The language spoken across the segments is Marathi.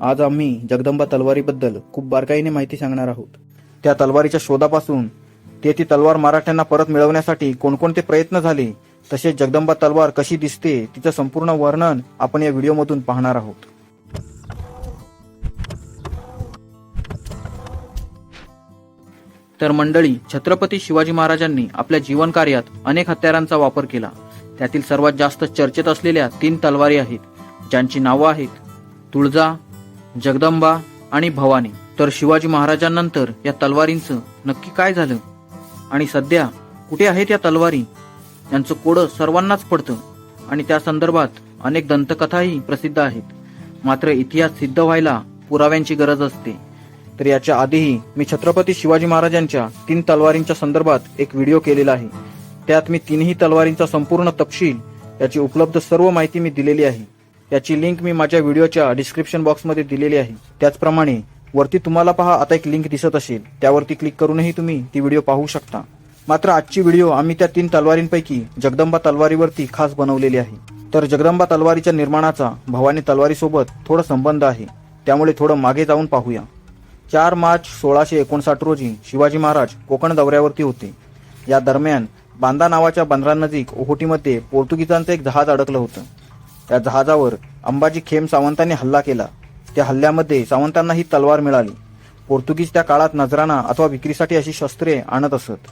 आज आम्ही जगदंबा तलवारीबद्दल खूप बारकाईने माहिती सांगणार आहोत. त्या तलवारीच्या शोधापासून ते ती तलवार मराठ्यांना परत मिळवण्यासाठी कोणकोणते प्रयत्न झाले तसेच जगदंबा तलवार कशी दिसते तिचं संपूर्ण वर्णन आपण या व्हिडिओमधून पाहणार आहोत. तर मंडळी छत्रपती शिवाजी महाराजांनी आपल्या जीवन कार्यात अनेक हत्यारांचा वापर केला. त्यातील सर्वात जास्त चर्चेत असलेल्या तीन तलवारी आहेत ज्यांची नावं आहेत तुळजा जगदंबा आणि भवानी. तर शिवाजी महाराजांनंतर या तलवारींचं नक्की काय झालं? आणि सध्या कुठे आहेत या तलवारी? यांचं कोडं सर्वांनाच पडतं. आणि त्या संदर्भात अनेक दंतकथाही प्रसिद्ध आहेत. मात्र इतिहास सिद्ध व्हायला पुराव्यांची गरज असते. तर याच्या आधीही मी छत्रपती शिवाजी महाराजांच्या तीन तलवारींच्या संदर्भात एक व्हिडिओ केलेला आहे. त्यात मी तीनही तलवारींचा संपूर्ण तपशील याची उपलब्ध सर्व माहिती मी दिलेली आहे. याची लिंक मी माझ्या व्हिडिओच्या डिस्क्रिप्शन बॉक्समध्ये दिलेली आहे. त्याचप्रमाणे वरती तुम्हाला पहा आता एक लिंक दिसत असेल. त्यावरती क्लिक करूनही तुम्ही ती व्हिडिओ पाहू शकता. मात्र आजची व्हिडिओ आम्ही त्या तीन तलवारींपैकी जगदंबा तलवारीवरती खास बनवलेली आहे. तर जगदंबा तलवारीच्या निर्माणाचा भवानी तलवारीसोबत थोडा संबंध आहे. त्यामुळे थोडं मागे जाऊन पाहूया. चार मार्च सोळाशे एकोणसाठ रोजी शिवाजी महाराज कोकण दौऱ्यावरती होते. या दरम्यान बांदा नावाच्या बंदरानजीक ओहोटीमध्ये पोर्तुगीजांचं एक जहाज अडकलं होतं. त्या जहाजावर अंबाजी खेम सावंतांनी हल्ला केला. त्या हल्ल्यामध्ये सावंतांना ही तलवार मिळाली. पोर्तुगीज त्या काळात नजराणा अथवा विक्रीसाठी अशी शस्त्रे आणत असत.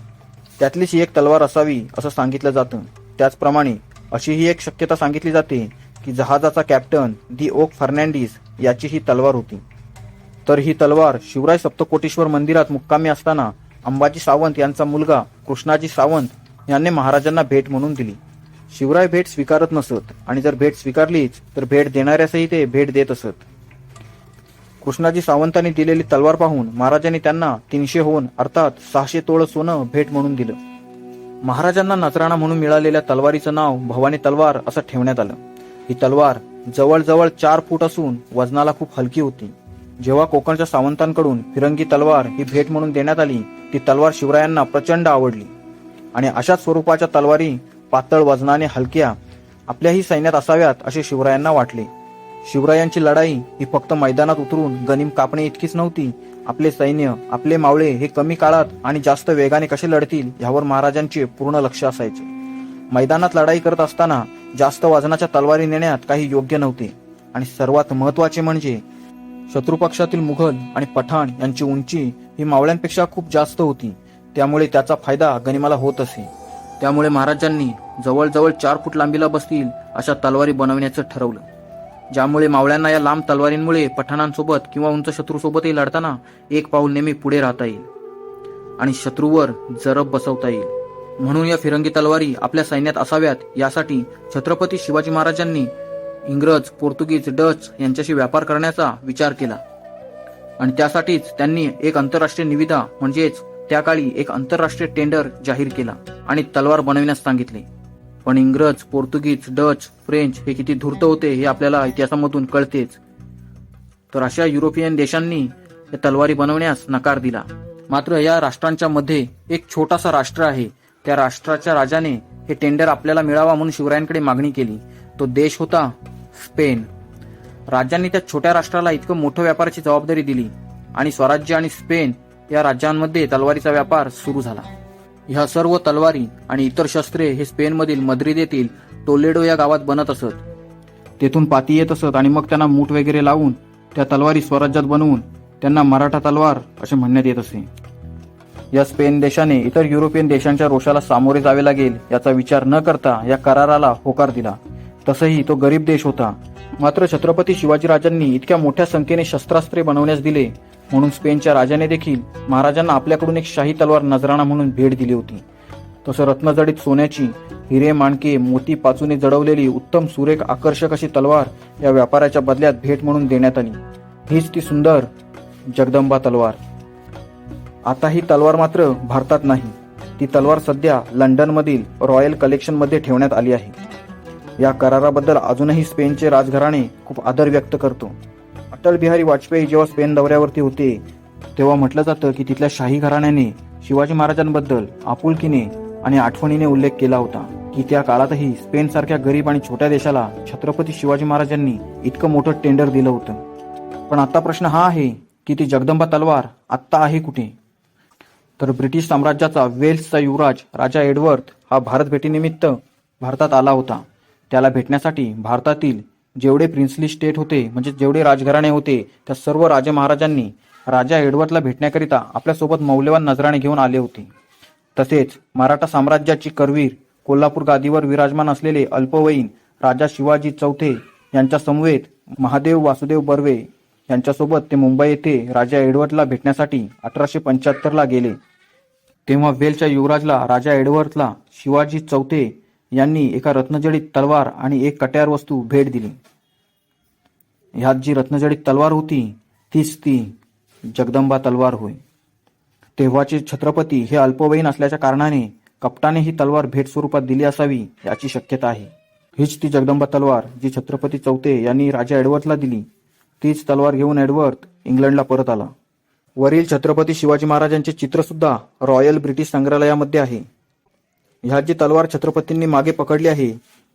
त्यातलीच ही एक तलवार असावी असं सांगितलं जातं. त्याचप्रमाणे अशी ही एक शक्यता सांगितली जाते की जहाजाचा कॅप्टन दी ओक फर्नांडिस याची ही तलवार होती. तर ही तलवार शिवराय सप्तकोटेश्वर मंदिरात मुक्कामी असताना अंबाजी सावंत यांचा मुलगा कृष्णाजी सावंत यांनी महाराजांना भेट म्हणून दिली. शिवराय भेट स्वीकारत नसत आणि जर भेट स्वीकारलीच तर भेट देणाऱ्यासही ते भेट देत असत. कृष्णाजी सावंतांनी दिलेली तलवार पाहून महाराजांनी त्यांना तीनशे होऊन अर्थात सहाशे तोळ सोनं भेट म्हणून दिलं. महाराजांना नजराणा म्हणून मिळालेल्या तलवारीचं नाव भवानी तलवार असं ठेवण्यात आलं. ही तलवार जवळजवळ चार फूट असून वजनाला खूप हलकी होती. जेव्हा कोकणच्या सावंतांकडून फिरंगी तलवार ही भेट म्हणून देण्यात आली ती तलवार शिवरायांना प्रचंड आवडली. आणि अशाच स्वरूपाच्या तलवारी पातळ वजनाने हलक्या आपल्याही सैन्यात असाव्यात असे शिवरायांना वाटले. शिवरायांची लढाई ही फक्त मैदानात उतरून गनिम कापणे इतकीच नव्हती. आपले सैन्य आपले मावळे हे कमी काळात आणि जास्त वेगाने कसे लढतील यावर महाराजांचे पूर्ण लक्ष असायचे. मैदानात लढाई करत असताना जास्त वजनाच्या तलवारी नेण्यात काही योग्य नव्हते. आणि सर्वात महत्त्वाचे म्हणजे शत्रुपक्षातील मुघल आणि पठाण यांची उंची ही मावळ्यांपेक्षा खूप जास्त होती. त्यामुळे त्याचा फायदा गनिमाला होत असे. त्यामुळे महाराजांनी जवळजवळ चार फूट लांबीला बसतील अशा तलवारी बनवण्याचं ठरवलं. ज्यामुळे मावळ्यांना या लांब तलवारींमुळे पठाणांसोबत किंवा उंच शत्रूसोबतही लढताना एक पाऊल नेहमी पुढे राहता येईल आणि शत्रूवर जरब बसवता येईल. म्हणून या फिरंगी तलवारी आपल्या सैन्यात असाव्यात यासाठी छत्रपती शिवाजी महाराजांनी इंग्रज पोर्तुगीज डच यांच्याशी व्यापार करण्याचा विचार केला. आणि त्यासाठीच त्यांनी एक आंतरराष्ट्रीय निविदा म्हणजेच त्या काळी एक आंतरराष्ट्रीय टेंडर जाहीर केला आणि तलवार बनविण्यास सांगितले. पण इंग्रज पोर्तुगीज डच फ्रेंच हे किती धूर्त होते हे आपल्याला इतिहासामधून कळतेच. तर अशा युरोपियन देशांनी या तलवारी बनवण्यास नकार दिला. मात्र या राष्ट्रांच्या मध्ये एक छोटासा राष्ट्र आहे. त्या राष्ट्राच्या राजाने हे टेंडर आपल्याला मिळावा म्हणून शिवरायांकडे मागणी केली. तो देश होता स्पेन. राजांनी त्या छोट्या राष्ट्राला इतकं मोठं व्यापाराची जबाबदारी दिली आणि स्वराज्य आणि स्पेन या राज्यांमध्ये तलवारीचा व्यापार सुरू झाला. ह्या सर्व तलवारी आणि इतर शस्त्रे हे स्पेनमधील मद्रिद येथील टोलेडो या गावात बनत असत. तेथून पाती येत असत आणि मग त्यांना मूठ वगैरे लावून त्या तलवारी स्वराज्यात बनवून त्यांना मराठा तलवार असे म्हणण्यात येत असे. या स्पेन देशाने इतर युरोपियन देशांच्या रोषाला सामोरे जावे लागेल याचा विचार न करता या कराराला होकार दिला. तसही तो गरीब देश होता. मात्र छत्रपती शिवाजीराजांनी इतक्या मोठ्या संख्येने शस्त्रास्त्रे बनवण्यास दिले म्हणून स्पेनच्या राजाने देखील महाराजांना आपल्याकडून एक शाही तलवार नजराणा म्हणून भेट दिली होती. तसं रत्नजडीत सोन्याची हिरे माणके मोती पाचूने जडवलेली उत्तम सुरेख आकर्षक अशी तलवार या व्यापाराच्या बदल्यात भेट म्हणून देण्यात आली. हीच ती सुंदर जगदंबा तलवार. आता ही तलवार मात्र भारतात नाही. ती तलवार सध्या लंडनमधील रॉयल कलेक्शनमध्ये ठेवण्यात आली आहे. या कराराबद्दल अजूनही स्पेनचे राजघराणे खूप आदर व्यक्त करतो. अटल बिहारी वाजपेयी जेव्हा स्पेन दौऱ्यावरती होते तेव्हा म्हटलं जातं की तिथल्या शाही घराण्याने शिवाजी महाराजांबद्दल आपुलकीने आणि आठवणीने उल्लेख केला होता की त्या काळातही स्पेन सारख्या गरीब आणि छोट्या देशाला छत्रपती शिवाजी महाराजांनी इतकं मोठं टेंडर दिलं होतं. पण आता प्रश्न हा आहे की ती जगदंबा तलवार आत्ता आहे कुठे? तर ब्रिटिश साम्राज्याचा वेल्सचा युवराज राजा एडवर्थ हा भारत भेटीनिमित्त भारतात आला होता. त्याला भेटण्यासाठी भारतातील जेवढे प्रिन्सली स्टेट होते म्हणजे जेवढे राजघराणे होते त्या सर्व राजे महाराजांनी राजा एडवर्डला भेटण्याकरिता आपल्यासोबत मौल्यवान नजराणे घेऊन आले होते. तसेच मराठा साम्राज्याची करवीर कोल्हापूर गादीवर विराजमान असलेले अल्पवयीन राजा शिवाजी चौथे यांच्या समवेत महादेव वासुदेव बर्वे यांच्यासोबत ते मुंबई येथे राजा एडवर्डला भेटण्यासाठी अठराशे पंच्याहत्तरला गेले. तेव्हा वेलच्या युवराजला राजा एडवर्डला शिवाजी चौथे यांनी एका रत्नजडीत तलवार आणि एक कट्यार वस्तू भेट दिली. ह्यात जी रत्नजडीत तलवार होती तीच ती जगदंबा तलवार होय. तेव्हाचे छत्रपती हे अल्पवयीन असल्याच्या कारणाने कपटाने ही तलवार भेट स्वरूपात दिली असावी याची शक्यता आहे. हीच ती जगदंबा तलवार जी छत्रपती चौथे यांनी राजा एडवर्डला दिली. तीच तलवार घेऊन एडवर्ड इंग्लंडला परत आला. वरील छत्रपती शिवाजी महाराजांचे चित्र सुद्धा रॉयल ब्रिटिश संग्रहालयामध्ये आहे. ह्या जी तलवार छत्रपतींनी मागे पकडली आहे.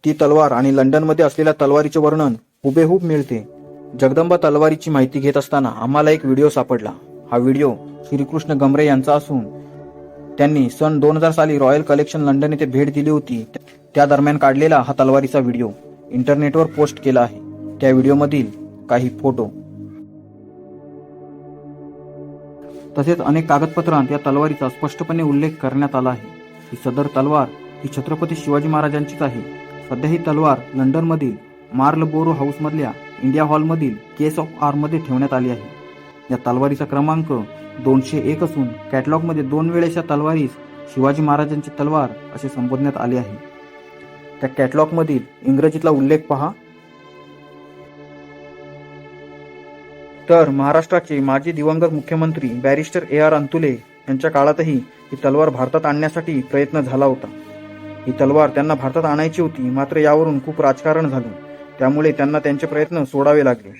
ती तलवार आणि लंडनमध्ये असलेल्या तलवारीचे वर्णन हुबेहूब मिळते. जगदंबा तलवारीची माहिती घेत असताना आम्हाला एक व्हिडिओ सापडला. हा व्हिडिओ श्रीकृष्ण गमरे यांचा असून त्यांनी सन दोन हजार साली रॉयल कलेक्शन लंडन येथे भेट दिली होती. त्या दरम्यान काढलेला हा तलवारीचा व्हिडिओ इंटरनेटवर पोस्ट केला आहे. त्या व्हिडिओमधील काही फोटो. तसेच अनेक कागदपत्रांत या तलवारीचा स्पष्टपणे उल्लेख करण्यात आला आहे. ही सदर तलवार ही छत्रपती शिवाजी महाराजांचीच आहे. सध्या ही तलवार लंडनमधील मार्ल बोरो हाऊसमधल्या इंडिया हॉलमधील केस ऑफ आर्ममध्ये ठेवण्यात आली आहे. या तलवारीचा क्रमांक दोनशे एक असून कॅटलॉगमध्ये दोन वेळेस या तलवारीस शिवाजी महाराजांची तलवार असे संबोधण्यात आले आहे. त्या कॅटलॉगमधील इंग्रजीतला उल्लेख पहा. तर महाराष्ट्राचे माजी दिवंगत मुख्यमंत्री बॅरिस्टर ए आर अंतुले यांच्या काळातही ही तलवार भारतात आणण्यासाठी प्रयत्न झाला होता. ही तलवार त्यांना भारतात आणायची होती मात्र यावरून खूप राजकारण झालं. त्यामुळे त्यांना त्यांचे प्रयत्न सोडावे लागले.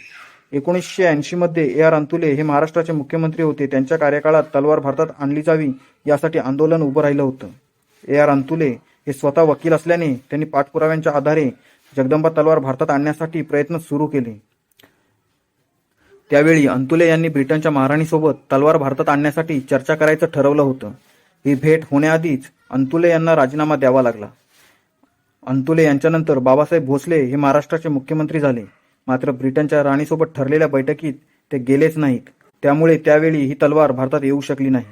एकोणीसशे ऐंशीमध्ये ए आर अंतुले हे महाराष्ट्राचे मुख्यमंत्री होते. त्यांच्या कार्यकाळात तलवार भारतात आणली जावी यासाठी आंदोलन उभं राहिलं होतं. ए आर अंतुले हे स्वतः वकील असल्याने त्यांनी पाठपुराव्यांच्या आधारे जगदंबा तलवार भारतात आणण्यासाठी प्रयत्न सुरू केले. त्यावेळी अंतुले यांनी ब्रिटनच्या महाराणीसोबत तलवार भारतात आणण्यासाठी चर्चा करायचं ठरवलं होतं. ही भेट होण्याआधीच अंतुले यांना राजीनामा द्यावा लागला. अंतुले यांच्यानंतर बाबासाहेब भोसले हे महाराष्ट्राचे मुख्यमंत्री झाले. मात्र ब्रिटनच्या राणीसोबत ठरलेल्या बैठकीत ते गेलेच नाहीत. त्यामुळे त्यावेळी ही तलवार भारतात येऊ शकली नाही.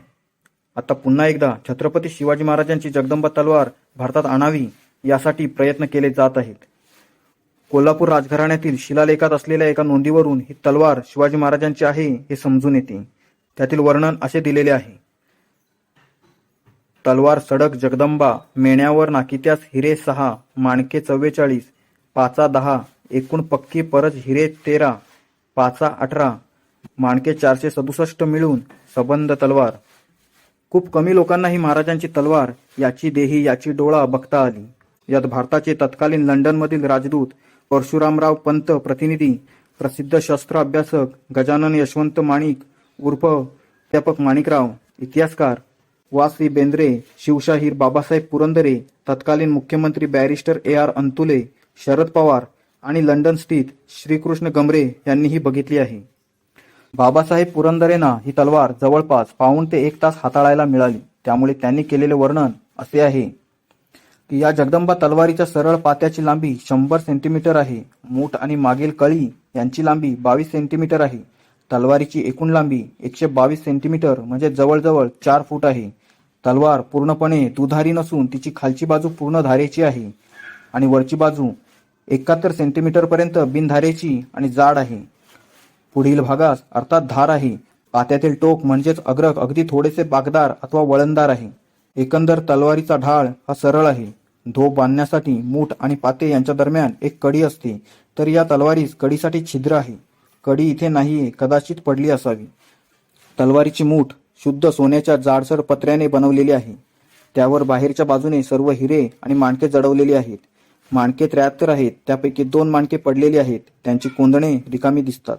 आता पुन्हा एकदा छत्रपती शिवाजी महाराजांची जगदंबा तलवार भारतात आणावी यासाठी प्रयत्न केले जात आहेत. कोल्हापूर राजघराण्यातील शिलालेखात असलेल्या एका नोंदीवरून ही तलवार शिवाजी महाराजांची आहे हे समजून येते. त्यातील वर्णन असे दिलेले आहे. तलवार सडक जगदंबा मेण्यावर नाकित्यास हिरे सहा माणके चव्वेचाळीस पाचा दहा एकूण पक्की परत हिरे तेरा पाचा अठरा माणके चारशे सदुसष्ट मिळून सबंध तलवार. खूप कमी लोकांना ही महाराजांची तलवार याची देही याची डोळा बघता आली. यात भारताचे तत्कालीन लंडनमधील राजदूत परशुरामराव पंत प्रतिनिधी प्रसिद्ध शस्त्र अभ्यासक गजानन यशवंत माणिक उर्फ अध्यापक माणिकराव इतिहासकार वासी बेंद्रे शिवशाहीर बाबासाहेब पुरंदरे तत्कालीन मुख्यमंत्री barrister A R Antulay Sharad Pawar आणि लंडन स्थित श्रीकृष्ण गमरे यांनीही बघितली आहे. बाबासाहेब पुरंदरेंना ही तलवार जवळपास पाऊण ते एक तास हाताळायला मिळाली. त्यामुळे त्यांनी केलेले वर्णन असे आहे. की या जगदंबा तलवारीच्या सरळ पात्याची लांबी शंभर सेंटीमीटर आहे. मूठ आणि मागील कळी यांची लांबी बावीस सेंटीमीटर आहे. तलवारीची एकूण लांबी एकशे बावीस सेंटीमीटर म्हणजे जवळजवळ चार फूट आहे. तलवार पूर्णपणे दुधारी नसून तिची खालची बाजू पूर्ण धारेची आहे. आणि वरची बाजू एकाहत्तर सेंटीमीटर पर्यंत बिनधारेची आणि जाड आहे. पुढील भागास अर्थात धार आहे. पात्यातील टोक म्हणजेच अग्रक अगदी थोडेसे बागदार अथवा वळणदार आहे. एकंदर तलवारीचा ढाळ हा सरळ आहे. धो बांधण्यासाठी मूठ आणि पाते यांच्या दरम्यान एक कडी असते तर या तलवारीस कडीसाठी छिद्र आहे. कडी इथे नाहीये कदाचित पडली असावी. तलवारीची मूठ शुद्ध सोन्याच्या जाडसर पत्र्याने बनवलेली आहे. त्यावर बाहेरच्या बाजूने सर्व हिरे आणि माणके जडवलेली आहेत. माणके त्र्याहत्तर आहेत त्यापैकी दोन माणके पडलेली आहेत त्यांची कोंदणे रिकामी दिसतात.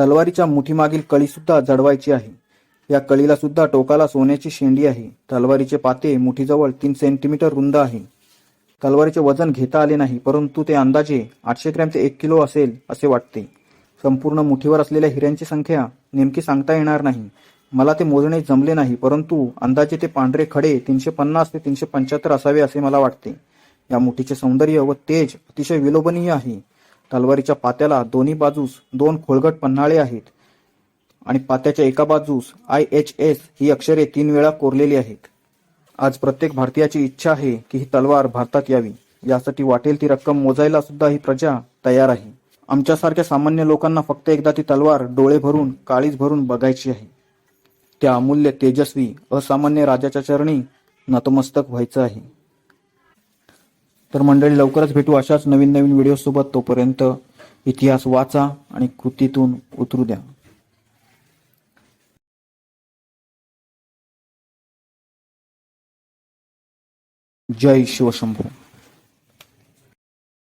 तलवारीच्या मुठीमागील कळी सुद्धा जडवायची आहे. या कळीला सुद्धा टोकाला सोन्याची शेंडी आहे. तलवारीचे पाते मुठीजवळ तीन सेंटीमीटर रुंद आहे. तलवारीचे वजन घेता आले नाही परंतु ते अंदाजे आठशे ग्रॅम ते एक किलो असेल असे वाटते. संपूर्ण मुठीवर असलेल्या हिऱ्यांची संख्या नेमकी सांगता येणार नाही. मला ते मोजणे जमले नाही परंतु अंदाजे ते पांढरे खडे तीनशे पन्नास ते तीनशे पंच्याहत्तर असावे असे मला वाटते. या मुठीचे सौंदर्य व तेज अतिशय विलोभनीय आहे. तलवारीच्या पात्याला दोन्ही बाजूस दोन खोलगट पन्हाळे आहेत. आणि पात्याच्या एका बाजूस आय एच एस ही अक्षरे तीन वेळा कोरलेली आहेत. आज प्रत्येक भारतीयाची इच्छा आहे की ही तलवार भारतात यावी. यासाठी वाटेल ती रक्कम मोजायला सुद्धा ही प्रजा तयार आहे. आमच्यासारख्या सामान्य लोकांना फक्त एकदा ती तलवार डोळे भरून काळीज भरून बघायची आहे. त्या अमूल्य तेजस्वी असामान्य राजाच्या चरणी नतमस्तक व्हायचं आहे. तर मंडळी लवकरच भेटू अशाच नवीन नवीन व्हिडिओ सोबत तोपर्यंत इतिहास वाचा आणि कृतीतून उतरू द्या. জয় শিবশম্ভু